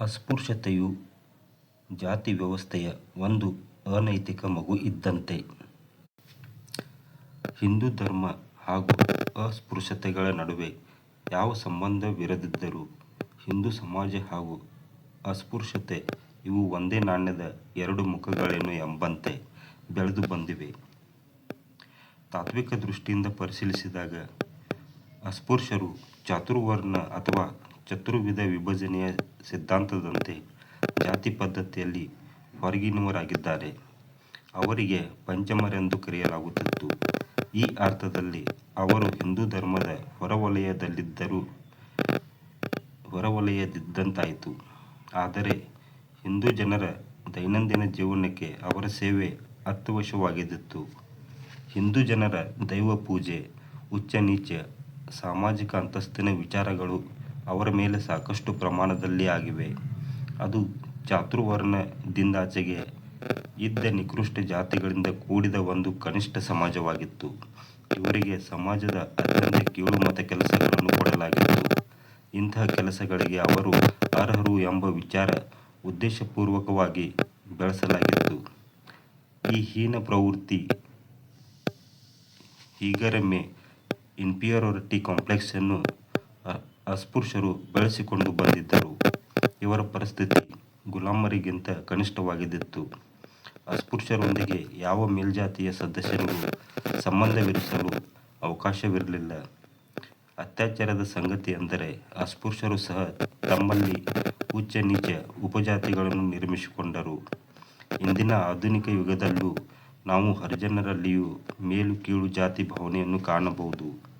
ಅಸ್ಪೃಶ್ಯತೆಯು ಜಾತಿ ವ್ಯವಸ್ಥೆಯ ಒಂದು ಅನೈತಿಕ ಮಗು ಇದ್ದಂತೆ. ಹಿಂದೂ ಧರ್ಮ ಹಾಗೂ ಅಸ್ಪೃಶ್ಯತೆಗಳ ನಡುವೆ ಯಾವ ಸಂಬಂಧವಿರದಿದ್ದರೂ ಹಿಂದೂ ಸಮಾಜ ಹಾಗೂ ಅಸ್ಪೃಶ್ಯತೆ ಇವು ಒಂದೇ ನಾಣ್ಯದ ಎರಡು ಮುಖಗಳೇನು ಎಂಬಂತೆ ಬೆಳೆದು ಬಂದಿವೆ. ತಾತ್ವಿಕ ದೃಷ್ಟಿಯಿಂದ ಪರಿಶೀಲಿಸಿದಾಗ ಅಸ್ಪೃಶ್ಯರು ಚಾತುರ್ವರ್ಣ ಅಥವಾ ಚತುರ್ವಿಧ ವಿಭಜನೆಯ ಸಿದ್ಧಾಂತದಂತೆ ಜಾತಿ ಪದ್ಧತಿಯಲ್ಲಿ ಹೊರಗಿನವರಾಗಿದ್ದಾರೆ. ಅವರಿಗೆ ಪಂಚಮರೆಂದು ಕರೆಯಲಾಗುತ್ತಿತ್ತು. ಈ ಅರ್ಥದಲ್ಲಿ ಅವರು ಹಿಂದೂ ಧರ್ಮದ ಹೊರವಲಯದಲ್ಲಿದ್ದಂತಾಯಿತು. ಆದರೆ ಹಿಂದೂ ಜನರ ದೈನಂದಿನ ಜೀವನಕ್ಕೆ ಅವರ ಸೇವೆ ಅತ್ಯವಶ್ಯವಾಗಿದ್ದಿತ್ತು ಹಿಂದೂ ಜನರ ದೈವ ಪೂಜೆ, ಉಚ್ಚ-ನೀಚ, ಸಾಮಾಜಿಕ ಅಂತಸ್ತಿನ ವಿಚಾರಗಳು ಅವರ ಮೇಲೆ ಸಾಕಷ್ಟು ಪ್ರಮಾಣದಲ್ಲಿ ಆಗಿವೆ. ಅದು ಚಾತುರ್ವರ್ಣದಿಂದಾಚೆಗೆ ಇದ್ದ ನಿಕೃಷ್ಟ ಜಾತಿಗಳಿಂದ ಕೂಡಿದ ಒಂದು ಕನಿಷ್ಠ ಸಮಾಜವಾಗಿತ್ತು. ಇವರಿಗೆ ಸಮಾಜದ ಅತ್ಯಂತ ಕೀಳುಮಟ್ಟ ಕೆಲಸಗಳನ್ನು ಕೊಡಲಾಗಿತ್ತು. ಇಂತಹ ಕೆಲಸಗಳಿಗೆ ಅವರು ಅರ್ಹರು ಎಂಬ ವಿಚಾರ ಉದ್ದೇಶಪೂರ್ವಕವಾಗಿ ಬೆಳೆಸಲಾಗಿತ್ತು. ಈ ಹೀನ ಪ್ರವೃತ್ತಿ, ಹೀಗರಮೆ, ಕಾಂಪ್ಲೆಕ್ಸ್ ನ್ನು ಅಸ್ಪೃಶ್ಯರು ಬೆಳೆಸಿಕೊಂಡು ಬಂದಿದ್ದರು. ಇವರ ಪರಿಸ್ಥಿತಿ ಗುಲಾಮರಿಗಿಂತ ಕನಿಷ್ಠವಾಗಿದ್ದಿತ್ತು ಅಸ್ಪೃಶ್ಯರೊಂದಿಗೆ ಯಾವ ಮೇಲ್ಜಾತಿಯ ಸದಸ್ಯರಿಗೂ ಸಂಬಂಧವಿರಿಸಲು ಅವಕಾಶವಿರಲಿಲ್ಲ. ಅತ್ಯಾಚಾರದ ಸಂಗತಿ ಅಂದರೆ ಅಸ್ಪೃಶ್ಯರು ಸಹ ತಮ್ಮಲ್ಲಿ ಉಚ್ಚ-ನೀಚ ಉಪಜಾತಿಗಳನ್ನು ನಿರ್ಮಿಸಿಕೊಂಡರು. ಇಂದಿನ ಆಧುನಿಕ ಯುಗದಲ್ಲೂ ನಾವು ಹರಿಜನರಲ್ಲಿಯೂ ಮೇಲು-ಕೀಳು ಜಾತಿ ಭಾವನೆಯನ್ನು ಕಾಣಬಹುದು.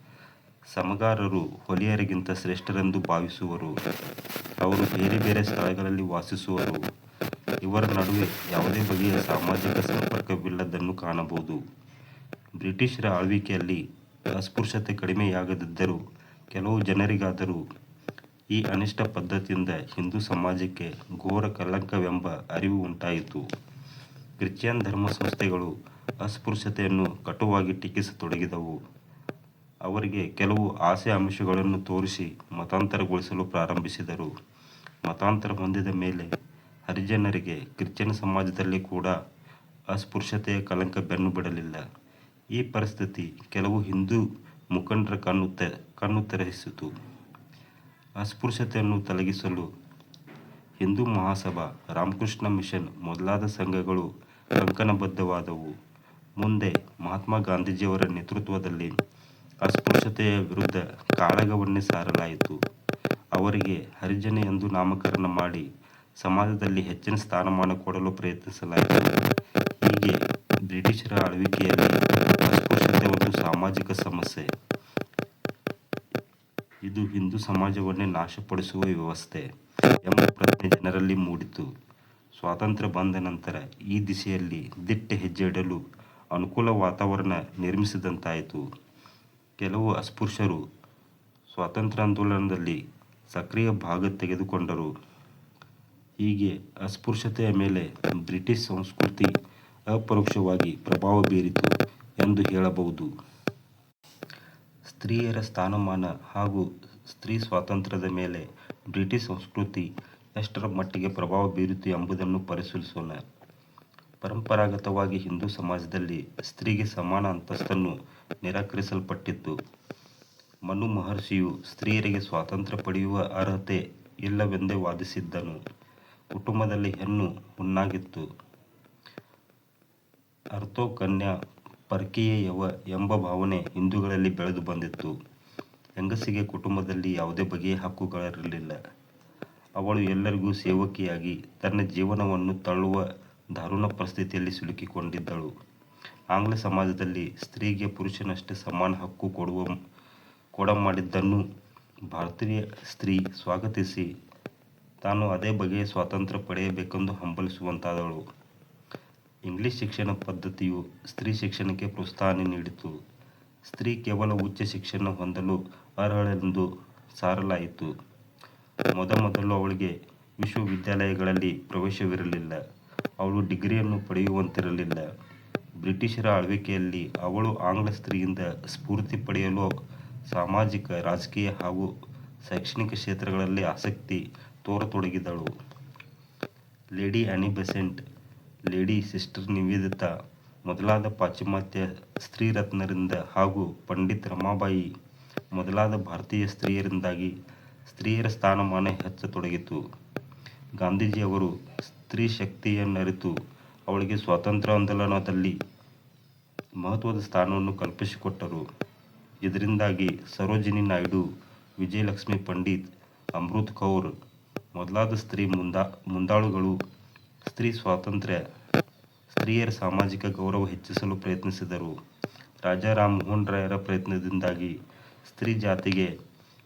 ಸಮಗಾರರು ಹೊಲಿಯರಿಗಿಂತ ಶ್ರೇಷ್ಠರೆಂದು ಭಾವಿಸುವರು. ಅವರು ಬೇರೆ ಬೇರೆ ಸ್ಥಳಗಳಲ್ಲಿ ವಾಸಿಸುವರು. ಇವರ ನಡುವೆ ಯಾವುದೇ ಬಗೆಯ ಸಾಮಾಜಿಕ ಸಂಪರ್ಕವಿಲ್ಲದನ್ನು ಕಾಣಬಹುದು. ಬ್ರಿಟಿಷರ ಆಳ್ವಿಕೆಯಲ್ಲಿ ಅಸ್ಪೃಶ್ಯತೆ ಕಡಿಮೆಯಾಗದಿದ್ದರೂ ಕೆಲವು ಜನರಿಗಾದರೂ ಈ ಅನಿಷ್ಟ ಪದ್ಧತಿಯಿಂದ ಹಿಂದೂ ಸಮಾಜಕ್ಕೆ ಘೋರ ಕಲಂಕವೆಂಬ ಅರಿವು ಉಂಟಾಯಿತು. ಕ್ರಿಶ್ಚಿಯನ್ ಧರ್ಮ ಸಂಸ್ಥೆಗಳು ಅಸ್ಪೃಶ್ಯತೆಯನ್ನು ಕಟುವಾಗಿ ಟೀಕಿಸತೊಡಗಿದವು. ಅವರಿಗೆ ಕೆಲವು ಆಸೆ ಅಂಶಗಳನ್ನು ತೋರಿಸಿ ಮತಾಂತರಗೊಳಿಸಲು ಪ್ರಾರಂಭಿಸಿದರು. ಮತಾಂತರ ಹೊಂದಿದ ಮೇಲೆ ಹರಿಜನರಿಗೆ ಕ್ರಿಶ್ಚಿಯನ್ ಸಮಾಜದಲ್ಲಿ ಕೂಡ ಅಸ್ಪೃಶ್ಯತೆಯ ಕಲಂಕ ಬೆನ್ನು ಬಿಡಲಿಲ್ಲ. ಈ ಪರಿಸ್ಥಿತಿ ಕೆಲವು ಹಿಂದೂ ಮುಖಂಡರ ಕಣ್ಣು ತೆರೆಸಿತು. ಅಸ್ಪೃಶ್ಯತೆಯನ್ನು ತೊಲಗಿಸಲು ಹಿಂದೂ ಮಹಾಸಭಾ, ರಾಮಕೃಷ್ಣ ಮಿಷನ್ ಮೊದಲಾದ ಸಂಘಗಳು ಕಂಕಣಬದ್ಧವಾದವು. ಮುಂದೆ ಮಹಾತ್ಮ ಗಾಂಧೀಜಿಯವರ ನೇತೃತ್ವದಲ್ಲಿ ಅಸ್ಪೃಶ್ಯತೆಯ ವಿರುದ್ಧ ಕಾಳಗವನ್ನೇ ಸಾರಲಾಯಿತು. ಅವರಿಗೆ ಹರಿಜನ ಎಂದು ನಾಮಕರಣ ಮಾಡಿ ಸಮಾಜದಲ್ಲಿ ಹೆಚ್ಚಿನ ಸ್ಥಾನಮಾನ ಕೊಡಲು ಪ್ರಯತ್ನಿಸಲಾಯಿತು. ಹೀಗೆ ಬ್ರಿಟಿಷರ ಆಳ್ವಿಕೆಯಲ್ಲಿ ಅಸ್ಪೃಶ್ಯತೆ ಒಂದು ಸಾಮಾಜಿಕ ಸಮಸ್ಯೆ. ಇದು ಹಿಂದೂ ಸಮಾಜವನ್ನೇ ನಾಶಪಡಿಸುವ ವ್ಯವಸ್ಥೆ ಎಂಬ ಪ್ರಜ್ಞೆ ಜನರಲ್ಲಿ ಮೂಡಿತು. ಸ್ವಾತಂತ್ರ್ಯ ಬಂದ ನಂತರ ಈ ದಿಸೆಯಲ್ಲಿ ದಿಟ್ಟ ಹೆಜ್ಜೆ ಇಡಲು ಅನುಕೂಲ ವಾತಾವರಣ ನಿರ್ಮಿಸಿದಂತಾಯಿತು. ಕೆಲವು ಅಸ್ಪೃಶ್ಯರು ಸ್ವಾತಂತ್ರ್ಯಾಂದೋಲನದಲ್ಲಿ ಸಕ್ರಿಯ ಭಾಗ ತೆಗೆದುಕೊಂಡರು. ಹೀಗೆ ಅಸ್ಪೃಶ್ಯತೆಯ ಮೇಲೆ ಬ್ರಿಟಿಷ್ ಸಂಸ್ಕೃತಿ ಅಪರೋಕ್ಷವಾಗಿ ಪ್ರಭಾವ ಬೀರಿತು ಎಂದು ಹೇಳಬಹುದು. ಸ್ತ್ರೀಯರ ಸ್ಥಾನಮಾನ ಹಾಗೂ ಸ್ತ್ರೀ ಸ್ವಾತಂತ್ರ್ಯದ ಮೇಲೆ ಬ್ರಿಟಿಷ್ ಸಂಸ್ಕೃತಿ ಎಷ್ಟರ ಮಟ್ಟಿಗೆ ಪ್ರಭಾವ ಬೀರಿತು ಎಂಬುದನ್ನು ಪರಿಶೀಲಿಸೋಣ. ಪರಂಪರಾಗತವಾಗಿ ಹಿಂದೂ ಸಮಾಜದಲ್ಲಿ ಸ್ತ್ರೀಗೆ ಸಮಾನ ಅಂತಸ್ತನ್ನು ನಿರಾಕರಿಸಲ್ಪಟ್ಟಿತ್ತು. ಮನು ಮಹರ್ಷಿಯು ಸ್ತ್ರೀಯರಿಗೆ ಸ್ವಾತಂತ್ರ್ಯ ಪಡೆಯುವ ಅರ್ಹತೆ ಇಲ್ಲವೆಂದೇ ವಾದಿಸಿದ್ದನು. ಕುಟುಂಬದಲ್ಲಿ ಹೆಣ್ಣು ಹುಣ್ಣಾಗಿತ್ತು. ಅರ್ಥೋ ಕನ್ಯಾ ಪರಕೀಯೆಯವ ಎಂಬ ಭಾವನೆ ಹಿಂದೂಗಳಲ್ಲಿ ಬೆಳೆದು ಬಂದಿತ್ತು. ಹೆಂಗಸಿಗೆ ಕುಟುಂಬದಲ್ಲಿ ಯಾವುದೇ ಬಗೆಯ ಹಕ್ಕುಗಳಿರಲಿಲ್ಲ. ಅವಳು ಎಲ್ಲರಿಗೂ ಸೇವಕಿಯಾಗಿ ತನ್ನ ಜೀವನವನ್ನು ತಳ್ಳುವ ದಾರುಣ ಪರಿಸ್ಥಿತಿಯಲ್ಲಿ ಸಿಲುಕಿಕೊಂಡಿದ್ದಳು. ಆಂಗ್ಲ ಸಮಾಜದಲ್ಲಿ ಸ್ತ್ರೀಗೆ ಪುರುಷನಷ್ಟೇ ಸಮಾನ ಹಕ್ಕು ಕೊಡುವ, ಕೊಡಮಾಡಿದ್ದನ್ನು ಭಾರತೀಯ ಸ್ತ್ರೀ ಸ್ವಾಗತಿಸಿ, ತಾನು ಅದೇ ಬಗೆಯ ಸ್ವಾತಂತ್ರ್ಯ ಪಡೆಯಬೇಕೆಂದು ಹಂಬಲಿಸುವಂತಾದಳು. ಇಂಗ್ಲಿಷ್ ಶಿಕ್ಷಣ ಪದ್ಧತಿಯು ಸ್ತ್ರೀ ಶಿಕ್ಷಣಕ್ಕೆ ಪ್ರೋತ್ಸಾಹ ನೀಡಿತು. ಸ್ತ್ರೀ ಕೇವಲ ಉಚ್ಚ ಶಿಕ್ಷಣ ಹೊಂದಲು ಅರ್ಹಳೆಂದು ಸಾರಲಾಯಿತು. ಮೊದಮೊದಲು ಅವಳಿಗೆ ವಿಶ್ವವಿದ್ಯಾಲಯಗಳಲ್ಲಿ ಪ್ರವೇಶವಿರಲಿಲ್ಲ. ಅವಳು ಡಿಗ್ರಿಯನ್ನು ಪಡೆಯುವಂತಿರಲಿಲ್ಲ. ಬ್ರಿಟಿಷರ ಆಳ್ವಿಕೆಯಲ್ಲಿ ಅವಳು ಆಂಗ್ಲ ಸ್ತ್ರೀಯಿಂದ ಸ್ಫೂರ್ತಿ ಪಡೆಯಲು ಸಾಮಾಜಿಕ, ರಾಜಕೀಯ ಹಾಗೂ ಶೈಕ್ಷಣಿಕ ಕ್ಷೇತ್ರಗಳಲ್ಲಿ ಆಸಕ್ತಿ ತೋರತೊಡಗಿದಳು lady Annie Besant lady sister Nivedita ಮೊದಲಾದ ಪಾಶ್ಚಿಮಾತ್ಯ ಸ್ತ್ರೀರತ್ನರಿಂದ ಹಾಗೂ ಪಂಡಿತ್ ರಮಾಬಾಯಿ ಮೊದಲಾದ ಭಾರತೀಯ ಸ್ತ್ರೀಯರಿಂದಾಗಿ ಸ್ತ್ರೀಯರ ಸ್ಥಾನಮಾನ ಹೆಚ್ಚತೊಡಗಿತು ಗಾಂಧೀಜಿಯವರು ಸ್ತ್ರೀ ಶಕ್ತಿಯನ್ನರಿತು ಅವಳಿಗೆ ಸ್ವಾತಂತ್ರ್ಯಾಂದೋಲನದಲ್ಲಿ ಮಹತ್ವದ ಸ್ಥಾನವನ್ನು ಕಲ್ಪಿಸಿಕೊಟ್ಟರು. ಇದರಿಂದಾಗಿ ಸರೋಜಿನಿ ನಾಯ್ಡು, ವಿಜಯಲಕ್ಷ್ಮಿ ಪಂಡಿತ್, ಅಮೃತ್ ಕೌರ್, ಮೊದಲಾದ ಸ್ತ್ರೀ ಮುಂದಾ, ಮುಂದಾಳುಗಳು, ಸ್ತ್ರೀ ಸ್ವಾತಂತ್ರ್ಯ, ಸ್ತ್ರೀಯರ ಸಾಮಾಜಿಕ ಗೌರವ ಹೆಚ್ಚಿಸಲು ಪ್ರಯತ್ನಿಸಿದರು. ರಾಜಾ ರಾಮ್ ಮೋಹನ್ ರಾಯರ ಪ್ರಯತ್ನದಿಂದಾಗಿ ಸ್ತ್ರೀ ಜಾತಿಗೆ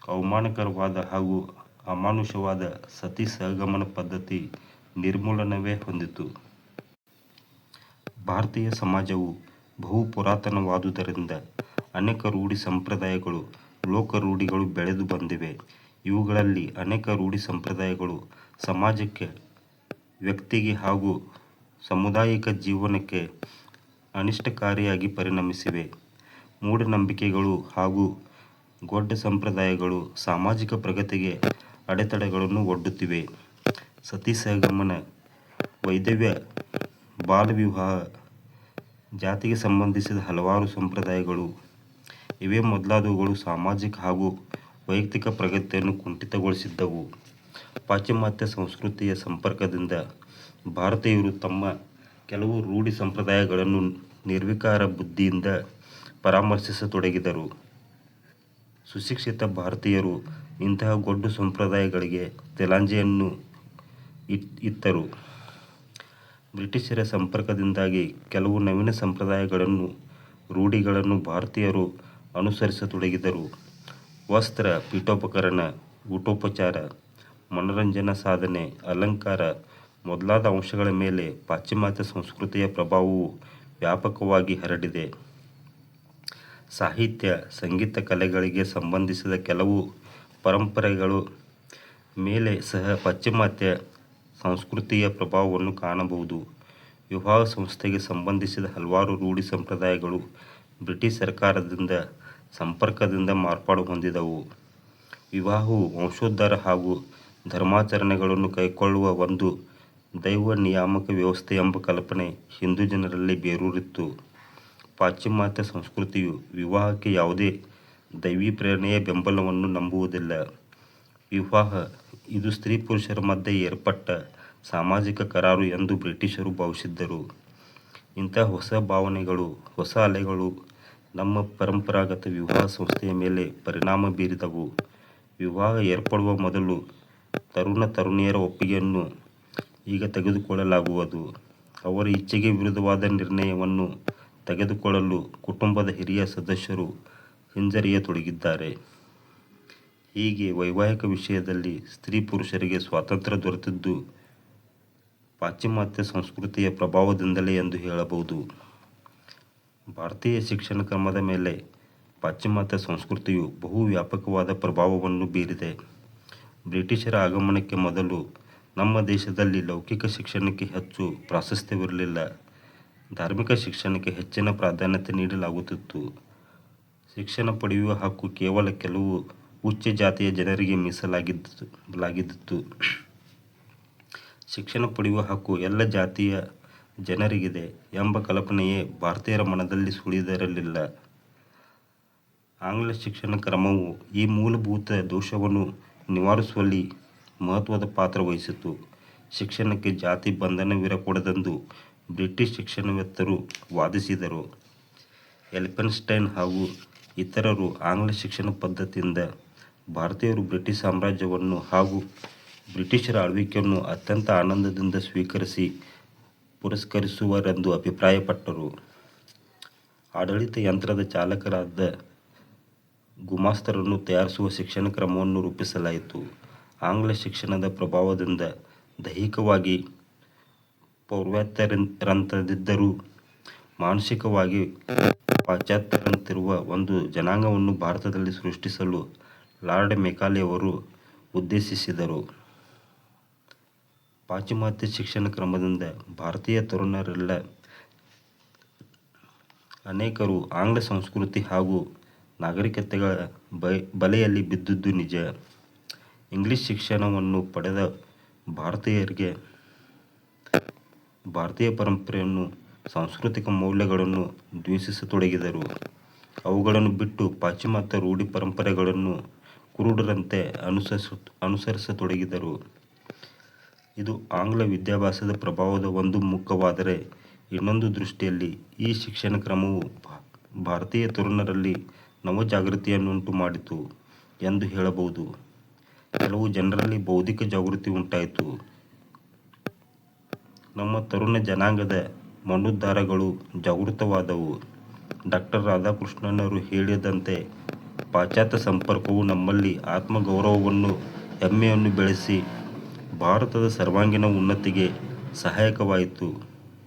ಅವಮಾನಕರವಾದ ಹಾಗೂ ಅಮಾನುಷವಾದ ಸತಿ ಸಹಗಮನ ಪದ್ಧತಿ ನಿರ್ಮೂಲನವೇ ಹೊಂದಿತು. ಭಾರತೀಯ ಸಮಾಜವು ಬಹು ಪುರಾತನವಾದುದರಿಂದ ಅನೇಕ ರೂಢಿ ಸಂಪ್ರದಾಯಗಳು, ಲೋಕ ರೂಢಿಗಳು ಬೆಳೆದು ಬಂದಿವೆ. ಇವುಗಳಲ್ಲಿ ಅನೇಕ ರೂಢಿ ಸಂಪ್ರದಾಯಗಳು ಸಮಾಜಕ್ಕೆ, ವ್ಯಕ್ತಿಗೆ ಹಾಗೂ ಸಾಮುದಾಯಿಕ ಜೀವನಕ್ಕೆ ಅನಿಷ್ಟಕಾರಿಯಾಗಿ ಪರಿಣಮಿಸಿವೆ. ಮೂಢನಂಬಿಕೆಗಳು ಹಾಗೂ ಗೊಡ್ಡ ಸಂಪ್ರದಾಯಗಳು ಸಾಮಾಜಿಕ ಪ್ರಗತಿಗೆ ಅಡೆತಡೆಗಳನ್ನು ಒಡ್ಡುತ್ತಿವೆ. ಸತಿ ಸಹಗಮನ ವೈಧವ್ಯ ಬಾಲ್ಯವಿವಾಹ ಜಾತಿಗೆ ಸಂಬಂಧಿಸಿದ ಹಲವಾರು ಸಂಪ್ರದಾಯಗಳು. ಇವೇ ಮೊದಲಾದವುಗಳು ಸಾಮಾಜಿಕ ಹಾಗೂ ವೈಯಕ್ತಿಕ ಪ್ರಗತಿಯನ್ನು ಕುಂಠಿತಗೊಳಿಸಿದ್ದವು. ಪಾಶ್ಚಿಮಾತ್ಯ ಸಂಸ್ಕೃತಿಯ ಸಂಪರ್ಕದಿಂದ ಭಾರತೀಯರು ತಮ್ಮ ಕೆಲವು ರೂಢಿ ಸಂಪ್ರದಾಯಗಳನ್ನು ನಿರ್ವಿಕಾರ ಬುದ್ಧಿಯಿಂದ ಪರಾಮರ್ಶಿಸತೊಡಗಿದರು. ಸುಶಿಕ್ಷಿತ ಭಾರತೀಯರು ಇಂತಹ ಗೊಡ್ಡು ಸಂಪ್ರದಾಯಗಳಿಗೆ ತೆಲಾಂಜೆಯನ್ನು ಇತ್ತರು ಬ್ರಿಟಿಷರ ಸಂಪರ್ಕದಿಂದಾಗಿ ಕೆಲವು ನವೀನ ಸಂಪ್ರದಾಯಗಳನ್ನು, ರೂಢಿಗಳನ್ನು ಭಾರತೀಯರು ಅನುಸರಿಸತೊಡಗಿದರು. ವಸ್ತ್ರ, ಪೀಠೋಪಕರಣ, ಊಟೋಪಚಾರ, ಮನೋರಂಜನಾ ಸಾಧನೆ, ಅಲಂಕಾರ ಮೊದಲಾದ ಅಂಶಗಳ ಮೇಲೆ ಪಾಶ್ಚಿಮಾತ್ಯ ಸಂಸ್ಕೃತಿಯ ಪ್ರಭಾವವು ವ್ಯಾಪಕವಾಗಿ ಹರಡಿದೆ. ಸಾಹಿತ್ಯ, ಸಂಗೀತ ಕಲೆಗಳಿಗೆ ಸಂಬಂಧಿಸಿದ ಕೆಲವು ಪರಂಪರೆಗಳು ಮೇಲೆ ಸಹ ಪಾಶ್ಚಿಮಾತ್ಯ ಸಂಸ್ಕೃತಿಯ ಪ್ರಭಾವವನ್ನು ಕಾಣಬಹುದು. ವಿವಾಹ ಸಂಸ್ಥೆಗೆ ಸಂಬಂಧಿಸಿದ ಹಲವಾರು ರೂಢಿ ಸಂಪ್ರದಾಯಗಳು ಬ್ರಿಟಿಷ್ ಸರ್ಕಾರದಿಂದ ಸಂಪರ್ಕದಿಂದ ಮಾರ್ಪಾಡು ಹೊಂದಿದವು. ವಿವಾಹವು ವಂಶೋದ್ಧಾರ ಹಾಗೂ ಧರ್ಮಾಚರಣೆಗಳನ್ನು ಕೈಕೊಳ್ಳುವ ಒಂದು ದೈವ ನಿಯಾಮಕ ವ್ಯವಸ್ಥೆ ಎಂಬ ಕಲ್ಪನೆ ಹಿಂದೂ ಜನರಲ್ಲಿ ಬೇರೂರಿತ್ತು. ಪಾಶ್ಚಿಮಾತ್ಯ ಸಂಸ್ಕೃತಿಯು ವಿವಾಹಕ್ಕೆ ಯಾವುದೇ ದೈವಿ ಪ್ರೇರಣೆಯ ಬೆಂಬಲವನ್ನು ನಂಬುವುದಿಲ್ಲ. ವಿವಾಹ ಇದು ಸ್ತ್ರೀ ಪುರುಷರ ಮಧ್ಯೆ ಏರ್ಪಟ್ಟ ಸಾಮಾಜಿಕ ಕರಾರು ಎಂದು ಬ್ರಿಟಿಷರು ಭಾವಿಸಿದ್ದರು. ಇಂಥ ಹೊಸ ಭಾವನೆಗಳು, ಹೊಸ ಅಲೆಗಳು ನಮ್ಮ ಪರಂಪರಾಗತ ವಿವಾಹ ಸಂಸ್ಥೆಯ ಮೇಲೆ ಪರಿಣಾಮ ಬೀರಿದವು. ವಿವಾಹ ಏರ್ಪಡುವ ಮೊದಲು ತರುಣ ತರುಣಿಯರ ಒಪ್ಪಿಗೆಯನ್ನು ಈಗ ತೆಗೆದುಕೊಳ್ಳಲಾಗುವುದು. ಅವರ ಇಚ್ಛೆಗೆ ವಿರುದ್ಧವಾದ ನಿರ್ಣಯವನ್ನು ತೆಗೆದುಕೊಳ್ಳಲು ಕುಟುಂಬದ ಹಿರಿಯ ಸದಸ್ಯರು ಹಿಂಜರಿಯತೊಡಗಿದ್ದಾರೆ. ಹೀಗೆ ವೈವಾಹಿಕ ವಿಷಯದಲ್ಲಿ ಸ್ತ್ರೀ ಪುರುಷರಿಗೆ ಸ್ವಾತಂತ್ರ್ಯ ದೊರೆತಿದ್ದು ಪಾಶ್ಚಿಮಾತ್ಯ ಸಂಸ್ಕೃತಿಯ ಪ್ರಭಾವದಿಂದಲೇ ಎಂದು ಹೇಳಬಹುದು. ಭಾರತೀಯ ಶಿಕ್ಷಣ ಕ್ರಮದ ಮೇಲೆ ಪಾಶ್ಚಿಮಾತ್ಯ ಸಂಸ್ಕೃತಿಯು ಬಹು ವ್ಯಾಪಕವಾದ ಪ್ರಭಾವವನ್ನು ಬೀರಿದೆ. ಬ್ರಿಟಿಷರ ಆಗಮನಕ್ಕೆ ಮೊದಲು ನಮ್ಮ ದೇಶದಲ್ಲಿ ಲೌಕಿಕ ಶಿಕ್ಷಣಕ್ಕೆ ಹೆಚ್ಚು ಪ್ರಾಶಸ್ತ್ಯವಿರಲಿಲ್ಲ. ಧಾರ್ಮಿಕ ಶಿಕ್ಷಣಕ್ಕೆ ಹೆಚ್ಚಿನ ಪ್ರಾಧಾನ್ಯತೆ ನೀಡಲಾಗುತ್ತಿತ್ತು. ಶಿಕ್ಷಣ ಪಡೆಯುವ ಹಕ್ಕು ಕೇವಲ ಕೆಲವು ಉಚ್ಚ ಜಾತಿಯ ಜನರಿಗೆ ಮೀಸಲಾಗಿದ್ದು ಶಿಕ್ಷಣ ಪಡೆಯುವ ಹಕ್ಕು ಎಲ್ಲ ಜಾತಿಯ ಜನರಿಗಿದೆ ಎಂಬ ಕಲ್ಪನೆಯೇ ಭಾರತೀಯರ ಮನದಲ್ಲಿ ಸುಳಿದಿರಲಿಲ್ಲ. ಆಂಗ್ಲ ಶಿಕ್ಷಣ ಕ್ರಮವು ಈ ಮೂಲಭೂತ ದೋಷವನ್ನು ನಿವಾರಿಸುವಲ್ಲಿ ಮಹತ್ವದ ಪಾತ್ರ ವಹಿಸಿತು. ಶಿಕ್ಷಣಕ್ಕೆ ಜಾತಿ ಬಂಧನವಿರಕೂಡದೆಂದು ಬ್ರಿಟಿಷ್ ಶಿಕ್ಷಣವೇತ್ತರು ವಾದಿಸಿದರು. ಎಲ್ಪೆನ್ಸ್ಟೈನ್ ಹಾಗೂ ಇತರರು ಆಂಗ್ಲ ಶಿಕ್ಷಣ ಪದ್ಧತಿಯಿಂದ ಭಾರತೀಯರು ಬ್ರಿಟಿಷ್ ಸಾಮ್ರಾಜ್ಯವನ್ನು ಹಾಗೂ ಬ್ರಿಟಿಷರ ಆಳ್ವಿಕೆಯನ್ನು ಅತ್ಯಂತ ಆನಂದದಿಂದ ಸ್ವೀಕರಿಸಿ ಪುರಸ್ಕರಿಸುವರೆಂದು ಅಭಿಪ್ರಾಯಪಟ್ಟರು. ಆಡಳಿತ ಯಂತ್ರದ ಚಾಲಕರಾದ ಗುಮಾಸ್ತರನ್ನು ತಯಾರಿಸುವ ಶಿಕ್ಷಣ ಕ್ರಮವನ್ನು ರೂಪಿಸಲಾಯಿತು. ಆಂಗ್ಲ ಶಿಕ್ಷಣದ ಪ್ರಭಾವದಿಂದ ದೈಹಿಕವಾಗಿ ಪೌರ್ವಾತ್ಯರಂತದಿದ್ದರೂ ಮಾನಸಿಕವಾಗಿ ಪಾಶ್ಚಾತ್ಯರಂತಿರುವ ಒಂದು ಜನಾಂಗವನ್ನು ಭಾರತದಲ್ಲಿ ಸೃಷ್ಟಿಸಲು ಲಾರ್ಡ್ ಮೆಕಾಲೆಯವರು ಉದ್ದೇಶಿಸಿದರು. ಪಾಶ್ಚಿಮಾತ್ಯ ಶಿಕ್ಷಣ ಕ್ರಮದಿಂದ ಭಾರತೀಯ ತರುಣರೆಲ್ಲ ಅನೇಕರು ಆಂಗ್ಲ ಸಂಸ್ಕೃತಿ ಹಾಗೂ ನಾಗರಿಕತೆಗಳ ಬಲೆಯಲ್ಲಿ ಬಿದ್ದುದು ನಿಜ. ಇಂಗ್ಲಿಷ್ ಶಿಕ್ಷಣವನ್ನು ಪಡೆದ ಭಾರತೀಯರಿಗೆ ಭಾರತೀಯ ಪರಂಪರೆಯನ್ನು, ಸಾಂಸ್ಕೃತಿಕ ಮೌಲ್ಯಗಳನ್ನು ದ್ವೇಷಿಸತೊಡಗಿದರು. ಅವುಗಳನ್ನು ಬಿಟ್ಟು ಪಾಶ್ಚಿಮಾತ್ಯ ರೂಢಿ ಪರಂಪರೆಗಳನ್ನು ಕುರುಡರಂತೆ ಅನುಸರಿಸ, ಅನುಸರಿಸತೊಡಗಿದರು. ಇದು ಆಂಗ್ಲ ವಿದ್ಯಾಭ್ಯಾಸದ ಪ್ರಭಾವದ ಒಂದು ಮುಖವಾದರೆ ಇನ್ನೊಂದು ದೃಷ್ಟಿಯಲ್ಲಿ ಈ ಶಿಕ್ಷಣ ಕ್ರಮವು ಭಾರತೀಯ ತರುಣರಲ್ಲಿ ನವಜಾಗೃತಿಯನ್ನುಂಟು ಮಾಡಿತು ಎಂದು ಹೇಳಬಹುದು. ಕೆಲವು ಜನರಲ್ಲಿ ಬೌದ್ಧಿಕ ಜಾಗೃತಿ ಉಂಟಾಯಿತು. ನಮ್ಮ ತರುಣ ಜನಾಂಗದ ಮನೋದ್ಧಾರಗಳು ಜಾಗೃತವಾದವು. ಡಾಕ್ಟರ್ ರಾಧಾಕೃಷ್ಣನವರು ಹೇಳಿದಂತೆ ಪಾಶ್ಚಾತ್ಯ ಸಂಪರ್ಕವು ನಮ್ಮಲ್ಲಿ ಆತ್ಮಗೌರವವನ್ನು, ಹೆಮ್ಮೆಯನ್ನು ಬೆಳೆಸಿ ಭಾರತದ ಸರ್ವಾಂಗೀಣ ಉನ್ನತಿಗೆ ಸಹಾಯಕವಾಯಿತು.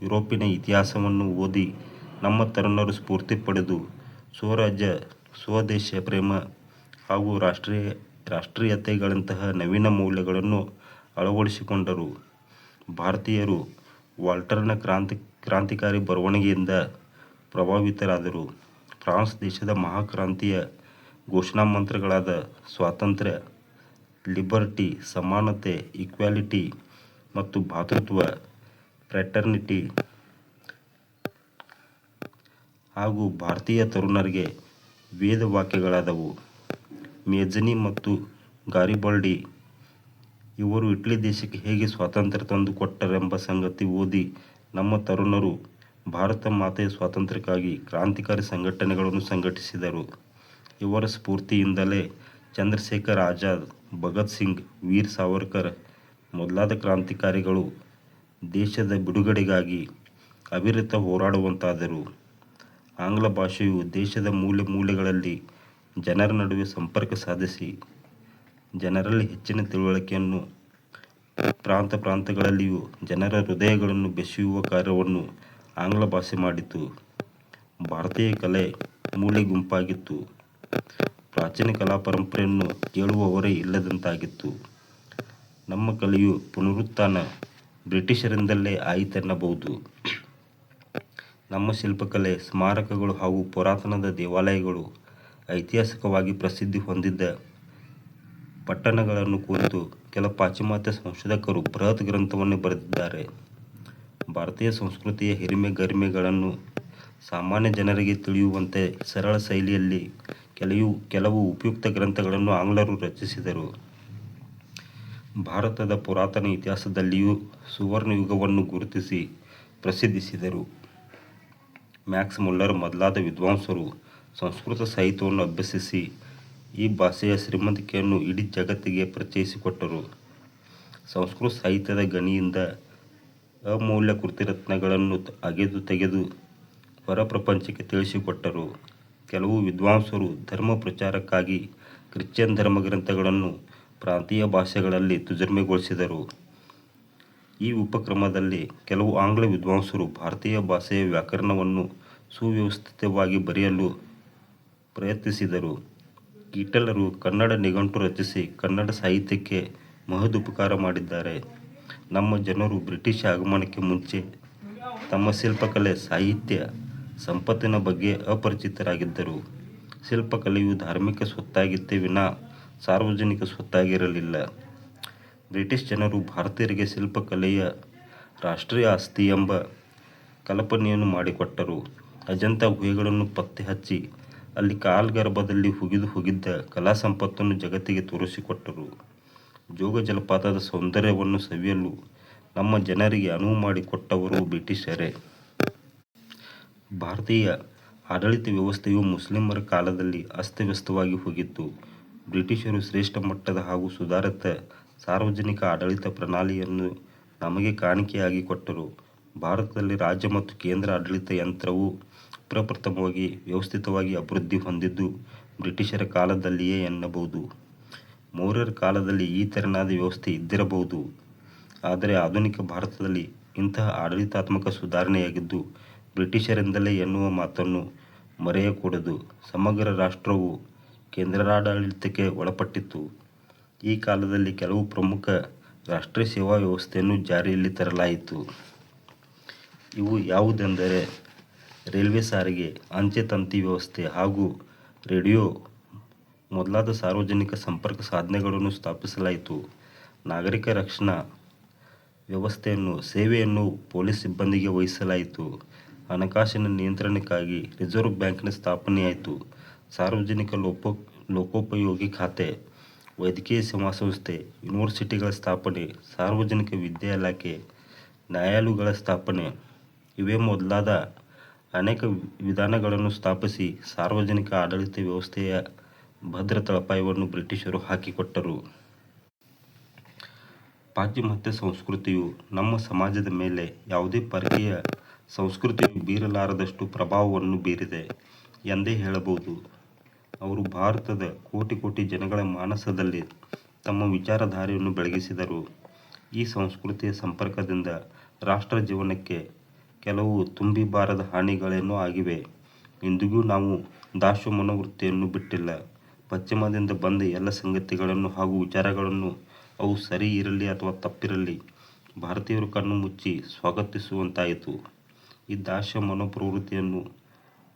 ಯುರೋಪಿನ ಇತಿಹಾಸವನ್ನು ಓದಿ ನಮ್ಮ ತರುಣರು ಸ್ಫೂರ್ತಿ ಪಡೆದು ಸ್ವರಾಜ್ಯ, ಸ್ವದೇಶ ಪ್ರೇಮ ಹಾಗೂ ರಾಷ್ಟ್ರೀಯ, ರಾಷ್ಟ್ರೀಯತೆಗಳಂತಹ ನವೀನ ಮೌಲ್ಯಗಳನ್ನು ಅಳವಡಿಸಿಕೊಂಡರು. ಭಾರತೀಯರು ವಾಲ್ಟರ್ನ ಕ್ರಾಂತಿ, ಕ್ರಾಂತಿಕಾರಿ ಬರವಣಿಗೆಯಿಂದ ಪ್ರಭಾವಿತರಾದರು. ಫ್ರಾನ್ಸ್ ದೇಶದ ಮಹಾಕ್ರಾಂತಿಯ ಘೋಷಣಾ ಮಂತ್ರಗಳಾದ ಸ್ವಾತಂತ್ರ್ಯ, ಲಿಬರ್ಟಿ, ಸಮಾನತೆ, ಈಕ್ವಾಲಿಟಿ ಮತ್ತು ಭಾತೃತ್ವ, ಫ್ರೆಟರ್ನಿಟಿ ಹಾಗೂ ಭಾರತೀಯ ತರುಣರಿಗೆ ವೇದವಾಕ್ಯಗಳಾದವು. ಮೇಜನಿ ಮತ್ತು ಗಾರಿಬಾಲ್ಡಿ ಇವರು ಇಟಲಿ ದೇಶಕ್ಕೆ ಹೇಗೆ ಸ್ವಾತಂತ್ರ್ಯ ತಂದು ಕೊಟ್ಟರೆಂಬ ಸಂಗತಿ ಓದಿ ನಮ್ಮ ತರುಣರು ಭಾರತ ಮಾತೆಯ ಸ್ವಾತಂತ್ರ್ಯಕ್ಕಾಗಿ ಕ್ರಾಂತಿಕಾರಿ ಸಂಘಟನೆಗಳನ್ನು ಸಂಘಟಿಸಿದರು. ಇವರ ಸ್ಫೂರ್ತಿಯಿಂದಲೇ ಚಂದ್ರಶೇಖರ್ ಆಜಾದ್, ಭಗತ್ ಸಿಂಗ್, ವೀರ್ ಸಾವರ್ಕರ್ ಮೊದಲಾದ ಕ್ರಾಂತಿಕಾರಿಗಳು ದೇಶದ ಬಿಡುಗಡೆಗಾಗಿ ಅವಿರತ ಹೋರಾಡುವಂತಾದರು. ಆಂಗ್ಲ ಭಾಷೆಯು ದೇಶದ ಮೂಲೆ ಮೂಲೆಗಳಲ್ಲಿ ಜನರ ನಡುವೆ ಸಂಪರ್ಕ ಸಾಧಿಸಿ, ಜನರಲ್ಲಿ ಹೆಚ್ಚಿನ ತಿಳುವಳಿಕೆಯನ್ನು ಪ್ರಾಂತ ಪ್ರಾಂತಗಳಲ್ಲಿಯೂ ಜನರ ಹೃದಯಗಳನ್ನು ಬೆಸೆಯುವ ಕಾರ್ಯವನ್ನು ಆಂಗ್ಲ ಭಾಷೆ ಮಾಡಿತು. ಭಾರತೀಯ ಕಲೆ ಮೂಲೆ ಗುಂಪಾಗಿತ್ತು. ಪ್ರಾಚೀನ ಕಲಾ ಪರಂಪರೆಯನ್ನು ಕೇಳುವವರೇ ಇಲ್ಲದಂತಾಗಿತ್ತು. ನಮ್ಮ ಕಲೆಯು ಪುನರುತ್ಥಾನ ಬ್ರಿಟಿಷರಿಂದಲೇ ಆಯಿತೆನ್ನಬಹುದು ನಮ್ಮ ಶಿಲ್ಪಕಲೆ, ಸ್ಮಾರಕಗಳು ಹಾಗೂ ಪುರಾತನದ ದೇವಾಲಯಗಳು ಐತಿಹಾಸಿಕವಾಗಿ ಪ್ರಸಿದ್ಧಿ ಹೊಂದಿದ್ದ ಪಟ್ಟಣಗಳನ್ನು ಕುರಿತು ಕೆಲ ಪಾಶ್ಚಿಮಾತ್ಯ ಸಂಶೋಧಕರು ಬೃಹತ್ ಗ್ರಂಥವನ್ನೇ ಬರೆದಿದ್ದಾರೆ. ಭಾರತೀಯ ಸಂಸ್ಕೃತಿಯ ಹಿರಿಮೆ ಗರಿಮೆಗಳನ್ನು ಸಾಮಾನ್ಯ ಜನರಿಗೆ ತಿಳಿಯುವಂತೆ ಸರಳ ಶೈಲಿಯಲ್ಲಿ ಕೆಲವು ಕೆಲವು ಉಪಯುಕ್ತ ಗ್ರಂಥಗಳನ್ನು ಆಂಗ್ಲರು ರಚಿಸಿದರು. ಭಾರತದ ಪುರಾತನ ಇತಿಹಾಸದಲ್ಲಿಯೂ ಸುವರ್ಣ ಯುಗವನ್ನು ಗುರುತಿಸಿ ಪ್ರಸಿದ್ಧಿಸಿದರು. ಮ್ಯಾಕ್ಸ್ ಮುಲ್ಲರ್ ಮೊದಲಾದ ವಿದ್ವಾಂಸರು ಸಂಸ್ಕೃತ ಸಾಹಿತ್ಯವನ್ನು ಅಭ್ಯಸಿಸಿ ಈ ಭಾಷೆಯ ಶ್ರೀಮಂತಿಕೆಯನ್ನು ಇಡೀ ಜಗತ್ತಿಗೆ ಪರಿಚಯಿಸಿಕೊಟ್ಟರು. ಸಂಸ್ಕೃತ ಸಾಹಿತ್ಯದ ಗಣಿಯಿಂದ ಅಮೂಲ್ಯ ಕೃತಿರತ್ನಗಳನ್ನು ಅಗೆದು ತೆಗೆದು ಹೊರ ಪ್ರಪಂಚಕ್ಕೆ ತಿಳಿಸಿಕೊಟ್ಟರು. ಕೆಲವು ವಿದ್ವಾಂಸರು ಧರ್ಮ ಪ್ರಚಾರಕ್ಕಾಗಿ ಕ್ರಿಶ್ಚಿಯನ್ ಧರ್ಮ ಗ್ರಂಥಗಳನ್ನು ಪ್ರಾಂತೀಯ ಭಾಷೆಗಳಲ್ಲಿ ತುಜರ್ಮೆಗೊಳಿಸಿದರು. ಈ ಉಪಕ್ರಮದಲ್ಲಿ ಕೆಲವು ಆಂಗ್ಲ ವಿದ್ವಾಂಸರು ಭಾರತೀಯ ಭಾಷೆಯ ವ್ಯಾಕರಣವನ್ನು ಸುವ್ಯವಸ್ಥಿತವಾಗಿ ಬರೆಯಲು ಪ್ರಯತ್ನಿಸಿದರು. ಕೀಟಲರು ಕನ್ನಡ ನಿಘಂಟು ರಚಿಸಿ ಕನ್ನಡ ಸಾಹಿತ್ಯಕ್ಕೆ ಮಹದುಪಕಾರ ಮಾಡಿದ್ದಾರೆ. ನಮ್ಮ ಜನರು ಬ್ರಿಟಿಷ್ ಆಗಮನಕ್ಕೆ ಮುಂಚೆ ತಮ್ಮ ಶಿಲ್ಪಕಲೆ, ಸಾಹಿತ್ಯ ಸಂಪತ್ತಿನ ಬಗ್ಗೆ ಅಪರಿಚಿತರಾಗಿದ್ದರು. ಶಿಲ್ಪಕಲೆಯು ಧಾರ್ಮಿಕ ಸ್ವತ್ತಾಗಿತ್ತೇ ವಿನಾ ಸಾರ್ವಜನಿಕ ಸ್ವತ್ತಾಗಿರಲಿಲ್ಲ. ಬ್ರಿಟಿಷ್ ಜನರು ಭಾರತೀಯರಿಗೆ ಶಿಲ್ಪಕಲೆಯ ರಾಷ್ಟ್ರೀಯ ಆಸ್ತಿ ಎಂಬ ಕಲ್ಪನೆಯನ್ನು ಮಾಡಿಕೊಟ್ಟರು. ಅಜಂತಾ ಗುಹೆಗಳನ್ನು ಪತ್ತೆ ಹಚ್ಚಿ ಅಲ್ಲಿ ಕಾಲ್ಗರ್ಭದಲ್ಲಿ ಹುಗಿದು ಹೋಗಿದ್ದ ಕಲಾ ಸಂಪತ್ತನ್ನು ಜಗತ್ತಿಗೆ ತೋರಿಸಿಕೊಟ್ಟರು. ಜೋಗ ಜಲಪಾತದ ಸೌಂದರ್ಯವನ್ನು ಸವಿಯಲು ನಮ್ಮ ಜನರಿಗೆ ಅನುವು ಮಾಡಿಕೊಟ್ಟವರು ಬ್ರಿಟಿಷರೇ. ಭಾರತೀಯ ಆಡಳಿತ ವ್ಯವಸ್ಥೆಯು ಮುಸ್ಲಿಮರ ಕಾಲದಲ್ಲಿ ಅಸ್ತವ್ಯಸ್ತವಾಗಿ ಹೋಗಿತ್ತು. ಬ್ರಿಟಿಷರು ಶ್ರೇಷ್ಠ ಮಟ್ಟದ ಹಾಗೂ ಸುಧಾರಿತ ಸಾರ್ವಜನಿಕ ಆಡಳಿತ ಪ್ರಣಾಲಿಯನ್ನು ನಮಗೆ ಕಾಣಿಕೆಯಾಗಿ ಕೊಟ್ಟರು. ಭಾರತದಲ್ಲಿ ರಾಜ್ಯ ಮತ್ತು ಕೇಂದ್ರ ಆಡಳಿತ ಯಂತ್ರವು ಪ್ರಪ್ರಥಮವಾಗಿ ವ್ಯವಸ್ಥಿತವಾಗಿ ಅಭಿವೃದ್ಧಿ ಹೊಂದಿದ್ದು ಬ್ರಿಟಿಷರ ಕಾಲದಲ್ಲಿಯೇ ಎನ್ನಬಹುದು. ಮೌರ್ಯರ ಕಾಲದಲ್ಲಿ ಈ ತೆರನಾದ ವ್ಯವಸ್ಥೆ ಇದ್ದಿರಬಹುದು. ಆದರೆ ಆಧುನಿಕ ಭಾರತದಲ್ಲಿ ಇಂತಹ ಆಡಳಿತಾತ್ಮಕ ಸುಧಾರಣೆಯಾಗಿದ್ದು ಬ್ರಿಟಿಷರಿಂದಲೇ ಎನ್ನುವ ಮಾತನ್ನು ಮರೆಯಕೂಡದು. ಸಮಗ್ರ ರಾಷ್ಟ್ರವು ಕೇಂದ್ರಾಡಳಿತಕ್ಕೆ ಒಳಪಟ್ಟಿತ್ತು. ಈ ಕಾಲದಲ್ಲಿ ಕೆಲವು ಪ್ರಮುಖ ರಾಷ್ಟ್ರೀಯ ಸೇವಾ ವ್ಯವಸ್ಥೆಯನ್ನು ಜಾರಿಯಲ್ಲಿ ತರಲಾಯಿತು. ಇವು ಯಾವುದೆಂದರೆ ರೈಲ್ವೆ ಸಾರಿಗೆ, ಅಂಚೆ ತಂತಿ ವ್ಯವಸ್ಥೆ ಹಾಗೂ ರೇಡಿಯೋ ಮೊದಲಾದ ಸಾರ್ವಜನಿಕ ಸಂಪರ್ಕ ಸಾಧನೆಗಳನ್ನು ಸ್ಥಾಪಿಸಲಾಯಿತು. ನಾಗರಿಕ ರಕ್ಷಣಾ ವ್ಯವಸ್ಥೆಯನ್ನು, ಸೇವೆಯನ್ನು ಪೊಲೀಸ್ ಸಿಬ್ಬಂದಿಗೆ ವಹಿಸಲಾಯಿತು. ಹಣಕಾಸಿನ ನಿಯಂತ್ರಣಕ್ಕಾಗಿ ರಿಸರ್ವ್ ಬ್ಯಾಂಕ್ನ ಸ್ಥಾಪನೆಯಾಯಿತು. ಸಾರ್ವಜನಿಕ ಲೋಪ, ಲೋಕೋಪಯೋಗಿ ಖಾತೆ, ವೈದ್ಯಕೀಯ ಸೇವಾ ಸಂಸ್ಥೆ, ಯೂನಿವರ್ಸಿಟಿಗಳ ಸ್ಥಾಪನೆ, ಸಾರ್ವಜನಿಕ ವಿದ್ಯಾ ಇಲಾಖೆ ನ್ಯಾಯಾಲಯಗಳ ಸ್ಥಾಪನೆ, ಇವೇ ಮೊದಲಾದ ಅನೇಕ ವಿಧಾನಗಳನ್ನು ಸ್ಥಾಪಿಸಿ ಸಾರ್ವಜನಿಕ ಆಡಳಿತ ವ್ಯವಸ್ಥೆಯ ಭದ್ರ ತಳಪಾಯವನ್ನು ಬ್ರಿಟಿಷರು ಹಾಕಿಕೊಟ್ಟರು. ಪಾಶ್ಚಿಮಾತ್ಯ ಸಂಸ್ಕೃತಿಯು ನಮ್ಮ ಸಮಾಜದ ಮೇಲೆ ಯಾವುದೇ ಪರಕೀಯ ಸಂಸ್ಕೃತಿಯು ಬೀರಲಾರದಷ್ಟು ಪ್ರಭಾವವನ್ನು ಬೀರಿದೆ ಎಂದೇ ಹೇಳಬಹುದು. ಅವರು ಭಾರತದ ಕೋಟಿ ಕೋಟಿ ಜನಗಳ ಮಾನಸದಲ್ಲಿ ತಮ್ಮ ವಿಚಾರಧಾರೆಯನ್ನು ಬೆಳಗಿಸಿದರು. ಈ ಸಂಸ್ಕೃತಿಯ ಸಂಪರ್ಕದಿಂದ ರಾಷ್ಟ್ರ ಜೀವನಕ್ಕೆ ಕೆಲವು ತುಂಬಿಬಾರದ ಹಾನಿಗಳೇನೋ ಆಗಿವೆ. ಇಂದಿಗೂ ನಾವು ದಾಸ್ಯ ಮನೋವೃತ್ತಿಯನ್ನು ಬಿಟ್ಟಿಲ್ಲ. ಪಶ್ಚಿಮದಿಂದ ಬಂದ ಎಲ್ಲ ಸಂಗತಿಗಳನ್ನು ಹಾಗೂ ವಿಚಾರಗಳನ್ನು ಅವು ಸರಿ ಇರಲಿ ಅಥವಾ ತಪ್ಪಿರಲಿ, ಭಾರತೀಯರು ಕಣ್ಣು ಮುಚ್ಚಿ ಸ್ವಾಗತಿಸುವಂತಾಯಿತು. ಈ ದಾಸ್ಯ ಮನೋಪ್ರವೃತ್ತಿಯನ್ನು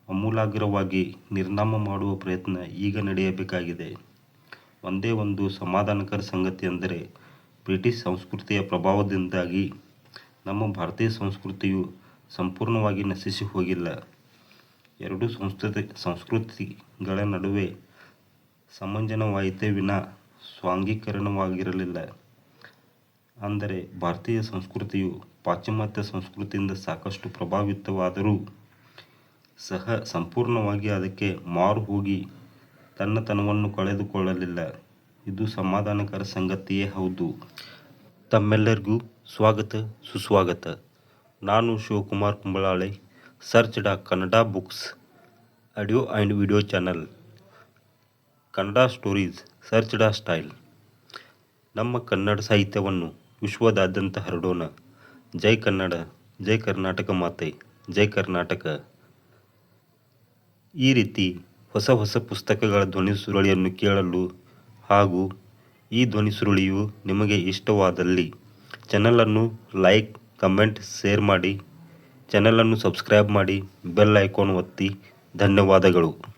ಅಮೂಲಾಗ್ರವಾಗಿ ನಿರ್ನಾಮ ಮಾಡುವ ಪ್ರಯತ್ನ ಈಗ ನಡೆಯಬೇಕಾಗಿದೆ. ಒಂದೇ ಒಂದು ಸಮಾಧಾನಕರ ಸಂಗತಿ ಅಂದರೆ ಬ್ರಿಟಿಷ್ ಸಂಸ್ಕೃತಿಯ ಪ್ರಭಾವದಿಂದಾಗಿ ನಮ್ಮ ಭಾರತೀಯ ಸಂಸ್ಕೃತಿಯು ಸಂಪೂರ್ಣವಾಗಿ ನಶಿಸಿ ಹೋಗಿಲ್ಲ. ಎರಡು ಸಂಸ್ಕೃತಿ, ಸಂಸ್ಕೃತಿಗಳ ನಡುವೆ ಸಮಂಜನವಾಯಿತೇ ವಿನಾ ಸ್ವಾಂಗೀಕರಣವಾಗಿರಲಿಲ್ಲ. ಅಂದರೆ ಭಾರತೀಯ ಸಂಸ್ಕೃತಿಯು ಪಾಶ್ಚಿಮಾತ್ಯ ಸಂಸ್ಕೃತಿಯಿಂದ ಸಾಕಷ್ಟು ಪ್ರಭಾವಿತವಾದರೂ ಸಹ ಸಂಪೂರ್ಣವಾಗಿ ಅದಕ್ಕೆ ಮಾರು ಹೋಗಿ ತನ್ನತನವನ್ನು ಕಳೆದುಕೊಳ್ಳಲಿಲ್ಲ. ಇದು ಸಮಾಧಾನಕರ ಸಂಗತಿಯೇ ಹೌದು. ತಮ್ಮೆಲ್ಲರಿಗೂ ಸ್ವಾಗತ, ಸುಸ್ವಾಗತ. ನಾನು ಶಿವಕುಮಾರ್ ಕುಂಬಳಾಳೆ, ಸರ್ಚ್ ಡಾ Kannada books audio and video channel, Kannada stories, search ಡಾ ಸ್ಟೈಲ್. ನಮ್ಮ ಕನ್ನಡ ಸಾಹಿತ್ಯವನ್ನು ವಿಶ್ವದಾದ್ಯಂತ ಹರಡೋಣ. ಜೈ ಕನ್ನಡ, ಜೈ ಕರ್ನಾಟಕ ಮಾತೆ, ಜೈ ಕರ್ನಾಟಕ. ಈ ರೀತಿ ಹೊಸ ಹೊಸ ಪುಸ್ತಕಗಳ ಧ್ವನಿ ಸುರುಳಿಯನ್ನು ಕೇಳಲು ಹಾಗೂ ಈ ಧ್ವನಿ ಸುರುಳಿಯು ನಿಮಗೆ ಇಷ್ಟವಾದಲ್ಲಿ ಚಾನಲನ್ನು ಲೈಕ್, ಕಮೆಂಟ್, ಶೇರ್ ಮಾಡಿ, ಚಾನಲನ್ನು ಸಬ್ಸ್ಕ್ರೈಬ್ ಮಾಡಿ ಬೆಲ್ ಐಕಾನ್ ಒತ್ತಿ. ಧನ್ಯವಾದಗಳು.